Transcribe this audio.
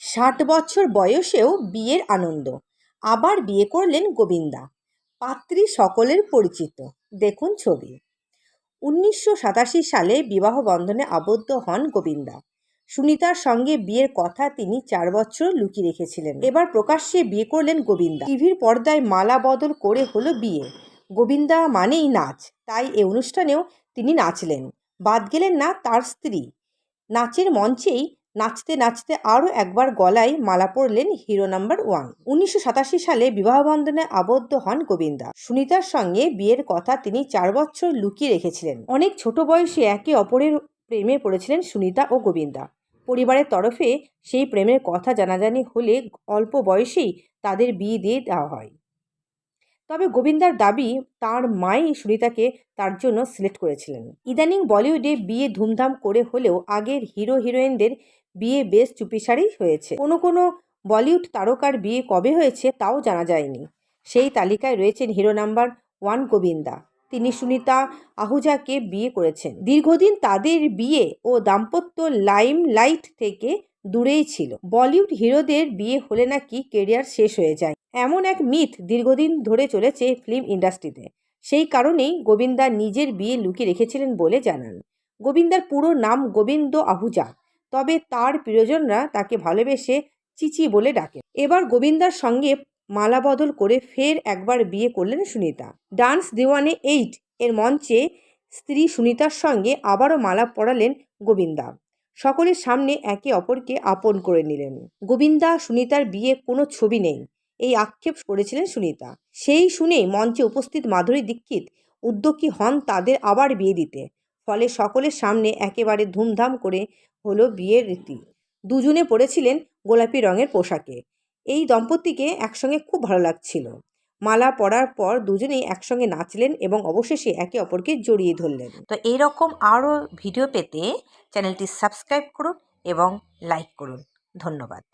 ষাট বছর বয়সেও বিয়ের আনন্দ। আবার বিয়ে করলেন গোবিন্দা। পাত্রী সকলের পরিচিত। দেখুন ছবি। উনিশশো সাতাশি সালে বিবাহ বন্ধনে আবদ্ধ হন গোবিন্দা। সুনিতার সঙ্গে বিয়ের কথা তিনি চার বছর লুকিয়ে রেখেছিলেন। এবার প্রকাশ্যে বিয়ে করলেন গোবিন্দা। টিভির পর্দায় মালা বদল করে হলো বিয়ে। গোবিন্দা মানেই নাচ। তাই এ অনুষ্ঠানেও তিনি নাচলেন। বাদ গেলেন না তার স্ত্রী। নাচের মঞ্চেই নাচতে নাচতে আরও একবার গলায় মালা পরলেন হিরো নাম্বার ওয়ান। উনিশশো সাতাশি সালে বিবাহবন্ধনে আবদ্ধ হন গোবিন্দা। সুনিতার সঙ্গে বিয়ের কথা তিনি চার বছর লুকিয়ে রেখেছিলেন। অনেক ছোট বয়সে একে অপরের প্রেমে পড়েছিলেন সুনিতা ও গোবিন্দা। পরিবারের তরফে সেই প্রেমের কথা জানাজানি হলে অল্প বয়সেই তাদের বিয়ে দিয়ে দেওয়া হয়। তবে গোবিন্দার দাবি, তার মাই সুনিতাকে তার জন্য সিলেক্ট করেছিলেন। ইদানিং বলিউডে বিয়ে ধুমধাম করে হলেও আগের হিরো হিরোইনদের বিয়ে বেশ চুপিসারেই হয়েছে। কোনো কোনো বলিউড তারকার বিয়ে কবে হয়েছে তাও জানা যায়নি। সেই তালিকায় রয়েছেন হিরো নাম্বার ওয়ান গোবিন্দা। তিনি সুনিতা আহুজাকে বিয়ে করেছেন। দীর্ঘদিন তাদের বিয়ে ও দাম্পত্য লাইম লাইট থেকে দূরেই ছিল। বলিউড হিরোদের বিয়ে হলে নাকি কেরিয়ার শেষ হয়ে যায়। এমন এক মিথ দীর্ঘদিন ধরে চলেছে ফিল্ম ইন্ডাস্ট্রিতে। সেই কারণেই গোবিন্দা নিজের বিয়ে লুকিয়ে রেখেছিলেন বলে জানান। গোবিন্দার পুরো নাম গোবিন্দ আহুজা, তবে তার প্রিয়জনরা তাকে ভালোবেসে চিচি বলে ডাকে এবার গোবিন্দার সঙ্গে মালা বদল করে ফের একবার বিয়ে করলেন সুনিতা। ডান্স দিওয়ানে এইট এর মঞ্চে স্ত্রী সুনিতার সঙ্গে আবারও মালা পড়ালেন গোবিন্দা। সকলের সামনে একে অপরকে আপন করে নিলেন। গোবিন্দা সুনিতার বিয়ে কোনো ছবি নেই, এই আক্ষেপ করেছিলেন সুনিতা। সেই শুনে মঞ্চে উপস্থিত মাধুরী দীক্ষিত উদ্যোগী হন তাদের আবার বিয়ে দিতে। ফলে সকলের সামনে একেবারে ধুমধাম করে হলো বিয়ের রীতি। দুজনে পড়েছিলেন গোলাপি রঙের পোশাকে। এই দম্পতিকে একসঙ্গে খুব ভালো লাগছিল। মালা পরার পর দুজনেই একসঙ্গে নাচলেন এবং অবশেষে একে অপরকে জড়িয়ে ধরলেন। তো এইরকম আরও ভিডিও পেতে চ্যানেলটি সাবস্ক্রাইব করুন এবং লাইক করুন। ধন্যবাদ।